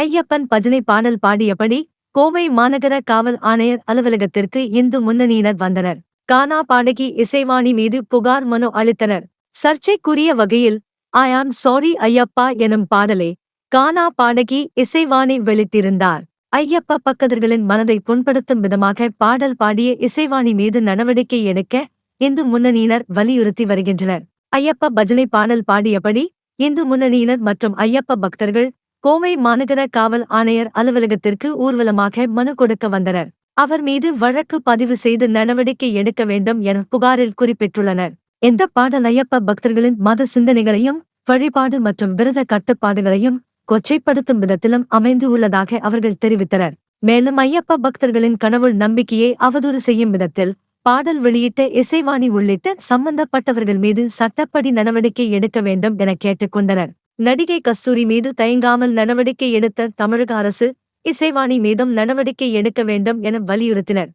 ஐயப்பன் பஜனை பாடல் பாடியபடி கோவை மாநகர காவல் ஆணையர் அலுவலகத்திற்கு இந்து முன்னணியினர் வந்தனர். கானா பாடகி இசைவாணி மீது புகார் மனு அளித்தனர். சர்ச்சைக்குரிய வகையில் ஐ ஆம் சாரி ஐயப்பா எனும் பாடலை கானா பாடகி இசைவாணி வெளியிட்டிருந்தார். ஐயப்ப பக்கதர்களின் மனதை புண்படுத்தும் விதமாக பாடல் பாடிய இசைவாணி மீது நடவடிக்கை எடுக்க இந்து முன்னணியினர் வலியுறுத்தி வருகின்றனர். ஐயப்ப பஜனை பாடல் பாடியபடி இந்து முன்னணியினர் மற்றும் ஐயப்ப பக்தர்கள் கோவை மாநகர காவல் ஆணையர் அலுவலகத்திற்கு ஊர்வலமாக மனு கொடுக்க வந்தனர். அவர் மீது வழக்கு பதிவு செய்து நடவடிக்கை எடுக்க வேண்டும் என புகாரில் குறிப்பிட்டுள்ளனர். எந்த பாடலையப்ப பக்தர்களின் மத சிந்தனைகளையும் வழிபாடு மற்றும் விரத கட்டுப்பாடுகளையும் கொச்சைப்படுத்தும் விதத்திலும் அமைந்து உள்ளதாக அவர்கள் தெரிவித்தனர். மேலும் ஐயப்ப பக்தர்களின் கடவுள் நம்பிக்கையை அவதூறு செய்யும் விதத்தில் பாடல் வெளியிட்ட இசைவாணி உள்ளிட்ட சம்பந்தப்பட்டவர்கள் மீது சட்டப்படி நடவடிக்கை எடுக்க வேண்டும் என கேட்டுக்கொண்டனர் நடிகை கஸ்தூரி மீது தயங்காமல் நடவடிக்கை எடுத்த தமிழக அரசு இசைவாணி மீதும் நடவடிக்கை எடுக்க வேண்டும் என வலியுறுத்தினர்.